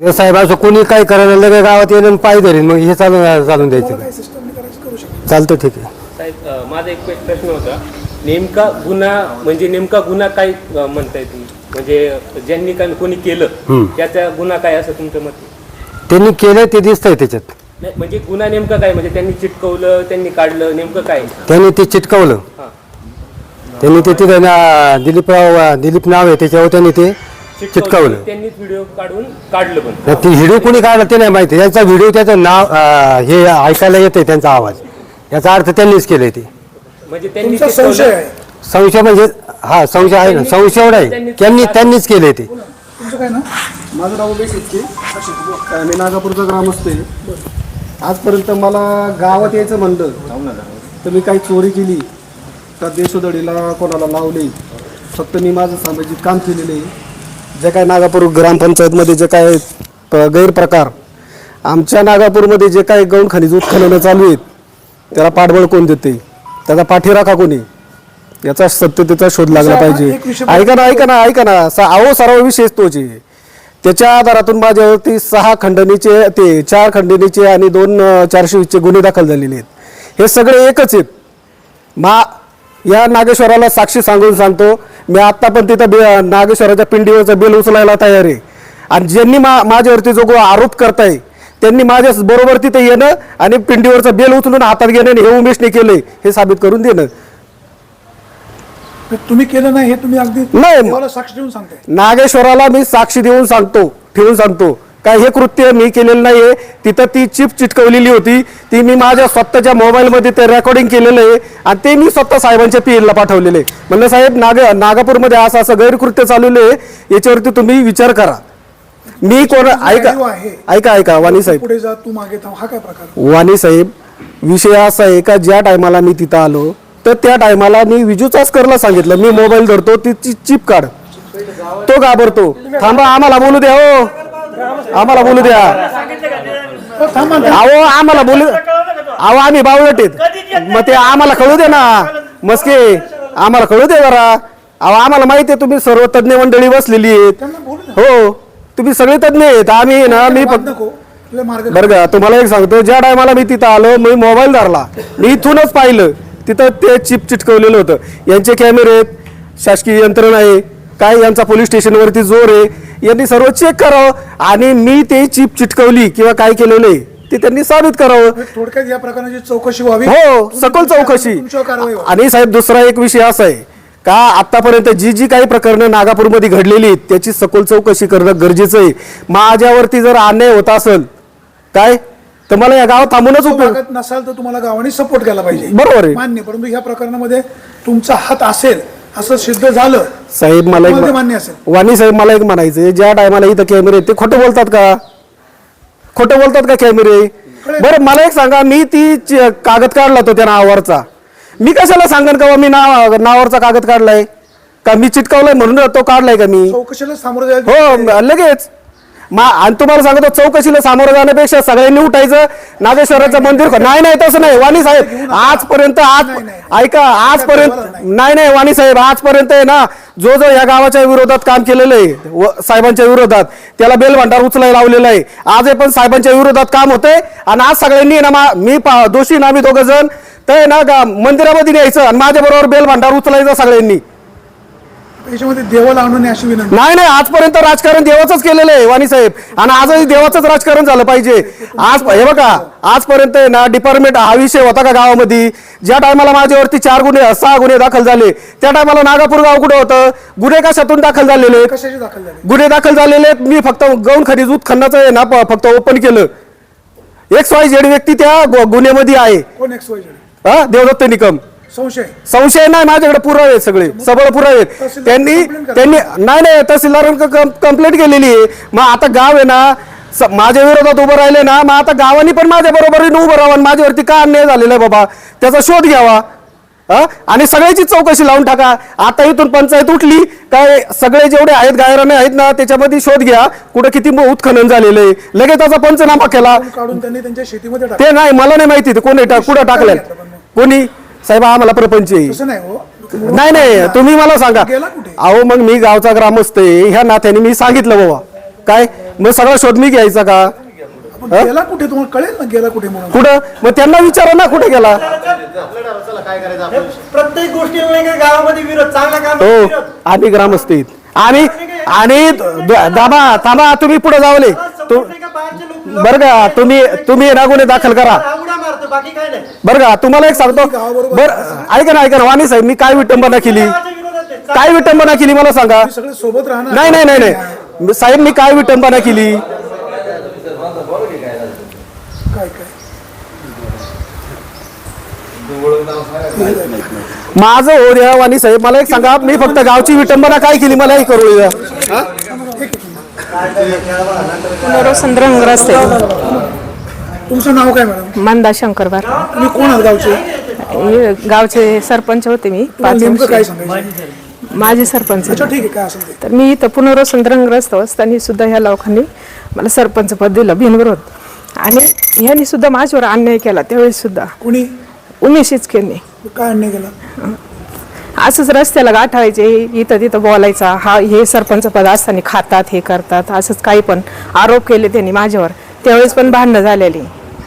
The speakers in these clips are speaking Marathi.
साहेब असं कोणी काय करायला लगेच गावात येणं आणि पाय धरेन मग हे चालून चालून द्यायचं काय सिस्टमने करायचं करू शकतो? चालतं ठीक आहे. साहेब अ, माझा एक प्रश्न होता. नेमका गुन्हा म्हणजे नेमका गुन्हा काय अ, म्हणताय तुम्ही? म्हणजे ज्यांनी काय कोणी केलं त्याचा गुन्हा काय असं तुमचं मत? त्यांनी केलं ते दिसतंय त्याच्यात. नाही म्हणजे गुन्हा नेमका काय? म्हणजे त्यांनी चिटकवलं त्यांनी काढलं नेमकं काय? त्यांनी ते चिटकवलं. हा. त्यांनी ते तिथं ना दिलीपराव दिलीप नाव आहे त्याच्यावर त्यांनी ते चिटकवलं. त्यांनीच व्हिडिओ काढून काढलं पण. तर ती व्हिडिओ कोणी काढला ते नाही माहिती. त्यांचा व्हिडिओ त्याचं नाव अं, हे ऐकायला येतंय त्यांचा आवाज. याचा अर्थ त्यांनीच केलंय ते. म्हणजे त्यांनी तुमचा चिटकवलं. संशय आहे. संशय म्हणजे हा संशय आहे ना. संशय एवढा आहे. त्यांनी त्यांनीच केलंय ते. तुमचं काय ना माझं नाव उमेश इतके मी नागापूरचा ग्रामस्थ आहे. आजपर्यंत मला गावात यायचं म्हणलं तर मी काही चोरी केली. का देशोदडीला कोणाला लावले. फक्त मी माझं सामाजिक काम केलेलं आहे. जे काय नागापूर ग्रामपंचायतमध्ये जे काय गैरप्रकार आमच्या नागापूरमध्ये जे काय गौण खनिज उत्खननं चालू आहेत त्याला पाठबळ कोण देते? त्याचा पाठीराखा कोणी? याचा सत्यतेचा शोध लागला एक पाहिजे. विषय- ऐका ना ऐका ना ऐका ना. स- अहो सर्व विशेष तोच आहे त्याच्या आधारातून माझ्यावरती सहा खंडणीचे ते चार खंडणीचे आणि दोन अं, चारशे वीसचे गुन्हे दाखल झालेले आहेत. हे सगळे एकच आहेत. मा या नागेश्वराला साक्षी सांगून सांगतो मी आत्ता पण तिथं बे नागेश्वराच्या पिंडीवरचा बेल उचलायला तयार आहे. आणि ज्यांनी मा माझ्यावरती जो आरोप करताय त्यांनी माझ्या बरोबर तिथे येणं आणि पिंडीवरचा बेल उचलून हातात घेणं हे उमेशने केलंय हे साबित करून देणं. तुम्ही केलं नाही हे तुम्ही अगदी नाही. साक्ष देऊन सांगताय. नागेश्वराला मी साक्षी देऊन सांगतो ठेवून सांगतो. काय हे कृत्य मी केलेलं नाहीये. तिथं ती चिप चिटकवलेली होती. ती मी माझ्या स्वतःच्या मोबाईलमध्ये ते रेकॉर्डिंग केलेलं आहे आणि ते मी स्वतः साहेबांच्या पी ला पाठवलेले आहे. म्हणलं साहेब नाग नागापूरमध्ये असं असं गैरकृत्य चाललेलं आहे याच्यावरती तुम्ही विचार करा. मी कोण ऐका आहे. ऐका ऐका वाणी साहेब. पुढे जा तू मागे हा काय प्रकार? वाणी साहेब विषय असा आहे का ज्या टायमाला मी तिथं आलो तर त्या टायमाला मी विजू चासकरला सांगितलं. मी मोबाईल धरतो तिची चिप काढ. तो घाबरतो. थांबा आम्हाला बोलू द्या हो. आम्हाला बोलू द्या. अहो आम्हाला बोलू अहो आम्ही बावळट आहेत मग ते आम्हाला कळू दे ना. मस्के आम्हाला कळू दे जरा. अहो आम्हाला माहिती आहे तुम्ही सर्व तज्ज्ञ मंडळी बसलेली आहेत. हो तुम्ही सगळे तज्ज्ञ आहेत. आम्ही ना मी फक्त बरं का तुम्हाला एक सांगतो ज्या टायमाला मी तिथं आलो मी मोबाईल धरला मी इथूनच पाहिलं तिथं ते चिप चिटकवलेलं होतं. यांचे कॅमेरे आहेत शासकीय यंत्रणा आहे काय यांचा पोलीस स्टेशनवरती जोर आहे यांनी सर्व चेक करावं आणि मी ते चिप चिटकवली किंवा काय केलेलं आहे ते त्यांनी साबित करावं. थोडक्यात या प्रकारची चौकशी व्हावी. हो सखोल चौकशी. आणि साहेब दुसरा एक विषय असा आहे का आतापर्यंत जी जी काही प्रकरणं नागापूरमध्ये घडलेली आहेत त्याची सखोल चौकशी करणं गरजेचं आहे. माझ्यावरती जर अन्याय होत असेल काय? तर मला या गावात थांबूनच उपयोग नसाल तर तुम्हाला गावाने सपोर्ट केला पाहिजे. बरोबर आहे. मान्य परंतु ह्या प्रकरणामध्ये तुमचा हात असेल असं सिद्ध झालं साहेब मला तुम्हाला ते एक मान्य असेल? वाणी साहेब मला एक म्हणायचं ज्या टायमाला इथं कॅमेरे आहेत, ते खोटं बोलतात का? खोटं बोलतात का कॅमेरे बरं मला एक सांगा मी ती च- कागद काढला तो त्या नावावरचा. मी कशाला सांगन का बा मी नाव नावावरचा कागद काढलाय? का मी चिटकावलाय म्हणून तो काढलाय का मी? चौकशीला सामोरं जायचं हो म- लगेच. मा आणि तुम्हाला सांगतो चौकशीला सामोरं जाण्यापेक्षा सगळ्यांनी उठायचं. नागेश्वराचं मंदिर नाही नाही तसं नाही. वाणी साहेब आजपर्यंत आज. ऐका आजपर्यंत नाही नाही. वाणी साहेब आजपर्यंत आहे ना जो जो या गावाच्या विरोधात काम केलेलं आहे व- साहेबांच्या विरोधात त्याला बेल भांडार उचलायला लावलेलं आहे. आज हे पण साहेबांच्या विरोधात काम होतंय. आणि आज सगळ्यांनी ना मा- मी दोषी ना आम्ही दोघं जण. आहे ना मंदिरामध्ये न्यायचं आणि माझ्या बरोबर बेल भांडार उचलायचं सगळ्यांनी. याच्यामध्ये देवाला आणून अशी विनंती. नाही नाही आजपर्यंत राजकारण देवाचंच केलेलं आहे वाणी साहेब. आणि आजही देवाचंच राजकारण झालं पाहिजे. आज हे बघा आजपर्यंत आहे ना डिपार्टमेंट हा विषय होता का गावामध्ये? ज्या टायमाला माझ्यावरती चार गुन्हे सहा गुन्हे दाखल झाले त्या टायमाला नागापूर गाव कुठे होतं? गुन्हे कशातून दाखल झालेले कशाची दाखल झाली? गुन्हे दाखल झालेले आहेत. मी फक्त गौण खनिज उत्खननाचं आहे ना प- फक्त ओपन केलं. एक्स वाय झेड व्यक्ती त्या गु- गुन्ह्यामध्ये आहे. कोण एक्स वाय झेड हा देवदत्त निकम. संशय. संशय नाही माझ्याकडे पुरावे आहेत सगळे. सबळ पुरावे आहेत. तहसीलदार त्यांनी. त्यांनी नाही नाही तहसीलदारांना कंप्लेंट केलेली आहे. मग आता गाव आहे ना स- माझ्या विरोधात उभं राहिले ना मग आता गावानी पण माझ्या बरोबरीने उभं राहावं आणि माझ्यावरती का अन्याय झालेला आहे बाबा? त्याचा शोध घ्यावा. हा? आणि सगळ्याची चौकशी लावून टाका. आता इथून पंचायत उठली. काय सगळे जेवढे आहेत गायराने आहेत ना त्याच्यामध्ये शोध घ्या. कुठं किती मो- उत्खनन झालेलं आहे. लगेच त्याचा पंचनामा केला. काढून त्यांनी त्यांच्या शेतीमध्ये टाकलं. ते नाही मला नाही माहिती ते कोणी टा- कुठं टाकलंय. कोणी? साहेब आम्हाला प्रपंच आहे. तसं नाही हो. नाही नाही तुम्ही मला सांगा. गेला कुठे? अहो मग मी गावचा ग्रामस्थ आहे. ह्या नात्याने मी सांगितलं बाबा. काय? मग सगळा शोध मी घ्यायचा का? पण गेला कुठे? तुम्हाला कळेल ना गेला कुठे म्हणून? कुठं? मग त्यांना विचारा ना कुठे गेला. प्रत्येक का गावामध्ये विरोध चांगला काम हो विरोध. आम्ही ग्रामस्थ आहेत. आम्ही आणि दाबा थांबा तुम्ही पुढे जावले. तू का बरं तुम्ही तुम्ही ना गुन्हे दाखल करा. उड्या मारतो बाकी काय नाही. बरं का तुम्हाला एक सांगतो. बरं ऐका ना ऐका ना वाणी साहेब मी काय विटंबना केली. काय विटंबना केली मला सांगा? सोबत राहणार. नाही नाही नाही साहेब मी काय विटंबना केली? माझं हो द्या वाणी साहेब. मला एक सांगा मी फक्त गावची विटंबना काय केली? मला हे करू द्या. हा? नरोसंद्र रस्ते तुमचं नाव काय मॅडम? मंदा शंकरवार. तुम्ही कोण आहात गावचे? हे गावचे सरपंच होते मी तुम्हाला पाच नेमकं काय वर्ष. सांगायचं? माझे सरपंच. अच्छा ठीक आहे काय असेल ते. तर मी इथं पुनर्वसंद्रग्रस्त असताना सुद्धा ह्या लोकांनी मला सरपंच पद दिलं बिनविरोध आणि ह्यांनी सुद्धा माझ्यावर अन्याय केला त्यावेळेस सुद्धा. कोणी? उमेश इचकेंनी. काय अन्याय केला? असंच रस्त्याला गाठायचे इथं तिथं बोलायचा हा हे सरपंच पद असताना खातात हे करतात असंच काही पण आरोप केले त्यांनी माझ्यावर. त्यावेळेस पण भांडणं झालेली.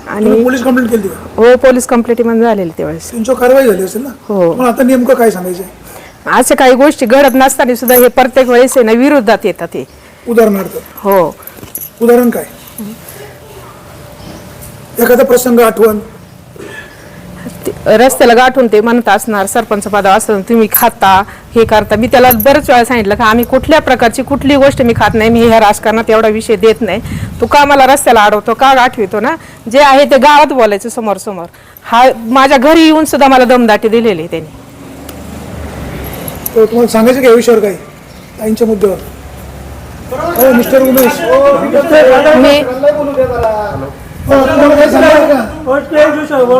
आणि पोलीस कंप्लेंट केली का? हो पोलीस कंप्लेंटमध्ये झालेली त्यावेळेस. कारवाई झाली असेल ना? हो. तुम्हाला आता नेमकं काय सांगायचं अशा काही गोष्टी घडत नसताना सुद्धा हे प्रत्येक वेळेस आहे ना विरोधात येतात ते उदाहरणार्थ? हो. उदाहरण काय? एखादा प्रसंग आठवण रस्त्याला गाठून ते म्हणत असणार सरपंच पदा असताना तुम्ही खाता हे करता. मी त्याला बरेच वेळा सांगितलं का आम्ही कुठल्या प्रकारची कुठली गोष्ट मी खात नाही मी ह्या राजकारणात एवढा विषय देत नाही. तू का मला रस्त्याला अडवतो का गाठवितो ना? जे आहे ते गावात बोलायचं समोर समोर हा माझ्या घरी येऊन सुद्धा मला दमदाटी दिलेली आहे त्यांनी. तुम्हाला सांगायचं का विषयावर काही? ताईंच्या मुद्द्यावर. हो मिस्टर उमेश. मी हो.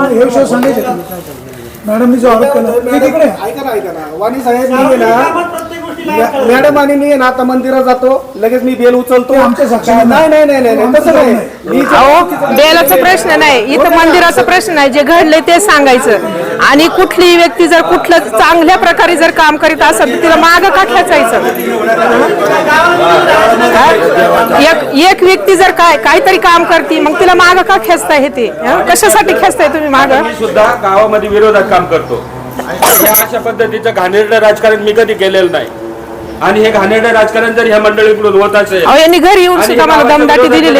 हे विषय सांगायचे. का? मॅडमनी जो आरोप केला. मी तिकडे. ऐका ना ऐका ना. वाणी साहेब मी मॅ- मॅडम आणि मी ना आता मंदिरात जातो. लगेच मी बेल उचलतो. ते आमच्या साक्षीने नाही नाही नाही नाही नाही, तसं नाही. मी बेलाचा प्रश्न नाही. इथं मंदिराचा प्रश्न नाही. जे घडले ते सांगायचं. आणि कुठली व्यक्ती जर कुठलं चांगल्या प्रकारे जर काम करीत असेल तर तिला मागं का खेचायचं? एक एक व्यक्ती जर काय काहीतरी काम करते मग तिला मागं का खेचताय हे ते? हा? कशासाठी खेचताय तुम्ही मागं? सुद्धा गावामध्ये विरोधात काम करतो. या अशा पद्धतीचं घाणेरडं राजकारण मी कधी केलेलं नाही. आणि हे घाणेरडं राजकारण जर ह्या मंडळीकडून होत असेल यांनी घरी येऊन सुद्धा मला दमदाटी दिलेली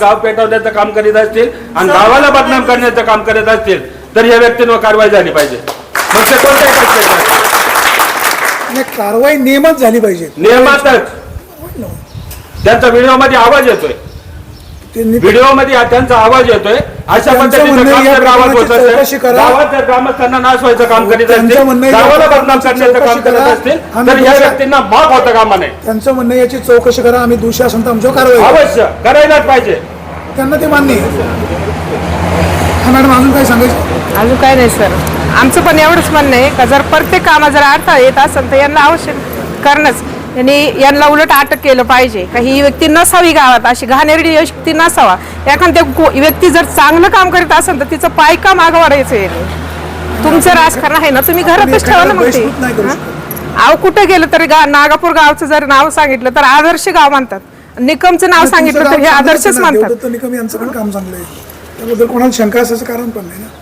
गाव पेटवण्याचं काम करीत असतील आणि गावाला बदनाम करण्याचं काम करीत असतील तर या व्यक्तींवर कारवाई झाली पाहिजे. मग ते कोणत्याही पक्षाचे असतील. आणि कारवाई नियमात झाली पाहिजे. नियमातच. त्यांचा व्हिडिओमध्ये आवाज येतोय. त्यांनी व्हिडिओमध्ये त्यांचा आवाज येतोय. अशा त्यांचं पद्धतीचं म्हणणं काम या जर गावात होत प्रकरणाची चौकशी असेल करा. गावात जर ग्रामस्थांना नाशवायचं काम करीत त्यांचं असतील म्हणणं या गावाला बदनाम प्रकरणाची करण्याचं काम चौकशी करत करा. असतील आम्ही तर दुसऱ्या- व्यक्तींना माफ होता कामा नये त्यांचं म्हणणं याची चौकशी करा. आम्ही दोषी असेल तर आमच्यावर कारवाई करू. अवश्य. करायलाच पाहिजे. त्यांना ते मान्य आहे. हा मॅडम अजून काय सांगायचं? अजून काय नाही सर. आमचं पण एवढंच म्हणणं आहे का जर प्रत्येक कामात जर अडथळा येत असेल तर यांना आवश्यक करणंच. यांनी यांना उलट अटक केलं पाहिजे का ही व्यक्ती नसावी गावात अशी घाणेरडी व्यक्ती नसावा. एखाद्या गो- व्यक्ती जर चांगलं काम करीत असेल तर तिचं पाय का मागं वाढायचं आहे? तुमचं राजकारण आहे ना तुम्ही घरातच ठेवा ना मग ते. बहिष्कृत नाही करू हा? अहो कुठं गेलं तरी गा नागापूर गावचं जर नाव सांगितलं तर आदर्श गाव म्हणतात. निकमचं नाव सांगितलं तर हे आदर्शच देवदत्त निकम यांचं पण काम चांगलं आहे. त्याबद्दल कोणाला शंका असायचं कारण पण नाही ना.